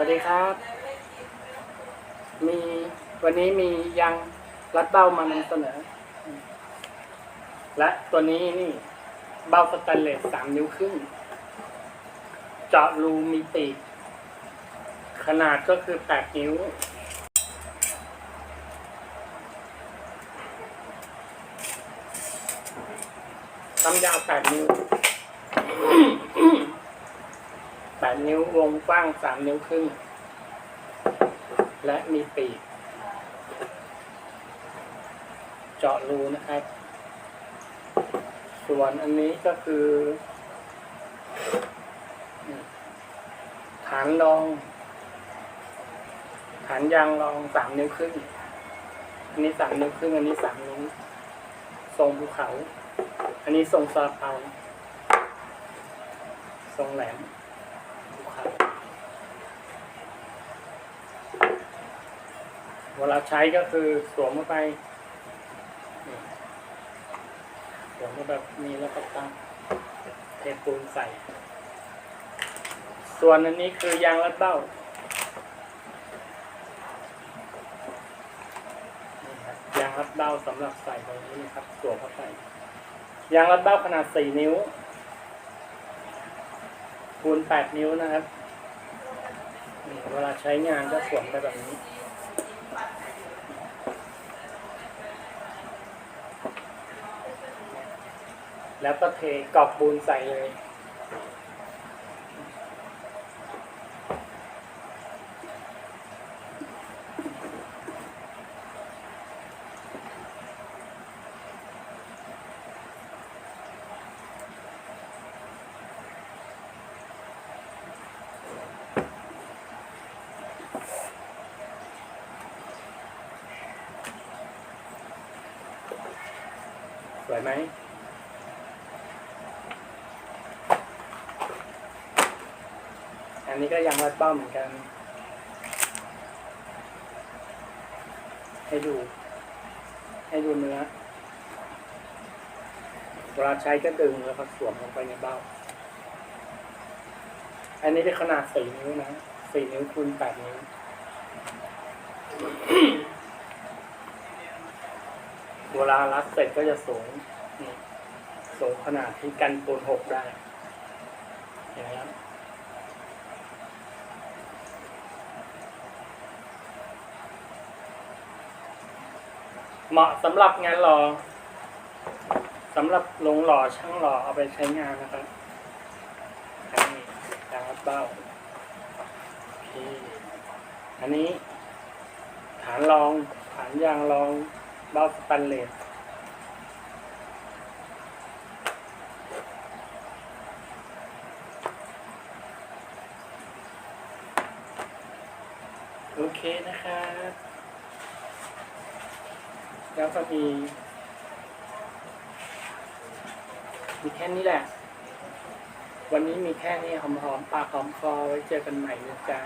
วัสดีครับ มีวันนี้มียางรัดเบ้ามานำเสนอ และตัวนี้นี่ เบ้าสแตนเลสสามนิ้วครึ่ง เจาะรูมีปีก ขนาดก็คือแปดนิ้ว ความยาวแปดนิ้ว นิ้ววงกว้างสามนิ้วครึ่ง และมีปีก เจาะรูนะครับ ส่วนอันนี้ก็คือฐานรอง ฐานยางรองสามนิ้วครึ่ง อันนี้สามนิ้วครึ่ง อันนี้สามนิ้วทรงภูเขา อันนี้ทรงซาเปาทรงแหลมภูเขา เวลาใช้ก็คือสวมเข้าไปสวมแบบนี้แล้วก็ตั้งเทปูนใส่ ส่วนอันนี้คือยางรัดเบ้าครับยางรัดเบ้าสำหรับใส่ตรงนี้นะครับสวมเข้าไปยางรัดเบ้าขนาด 4 นิ้ว คูณ 8 นิ้วนะครับ เวลาใช้งานก็สวมไปแบบนี้ แล้วก็เทกรอบปูนใส่เลย สวยไหม นนี้ก็ยังรัดเป้าเหมือนกัน ให้ดู ให้ดูเนื้อเวลาใช้ก็ดึงแล้วก็สวมลงไปในเบ้า อันนี้เป็นขนาดสี่นิ้วนะสี่นิ้วคูณแปดนิ้วเวลารัดเสร็จก็จะสูงสูงขนาดที่กันปูนหกได้เห็นไหมครับ เหมาะสำหรับงานหล่อสำหรับลงหล่อช่างหล่อเอาไปใช้งานนะครับอันนี้ยางรัดเบ้าโอเคอันนี้ฐานรองฐานยางรองเบ้าสแตนเลสโอเคนะครับ แล้วก็มีมีแค่นี้แหละ วันนี้มีแค่นี้หอมๆ ปากหอมคอไว้เจอกันใหม่นะจ๊ะ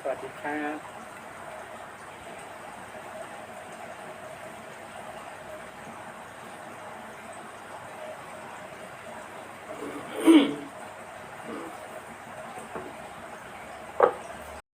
สวัสดีครับ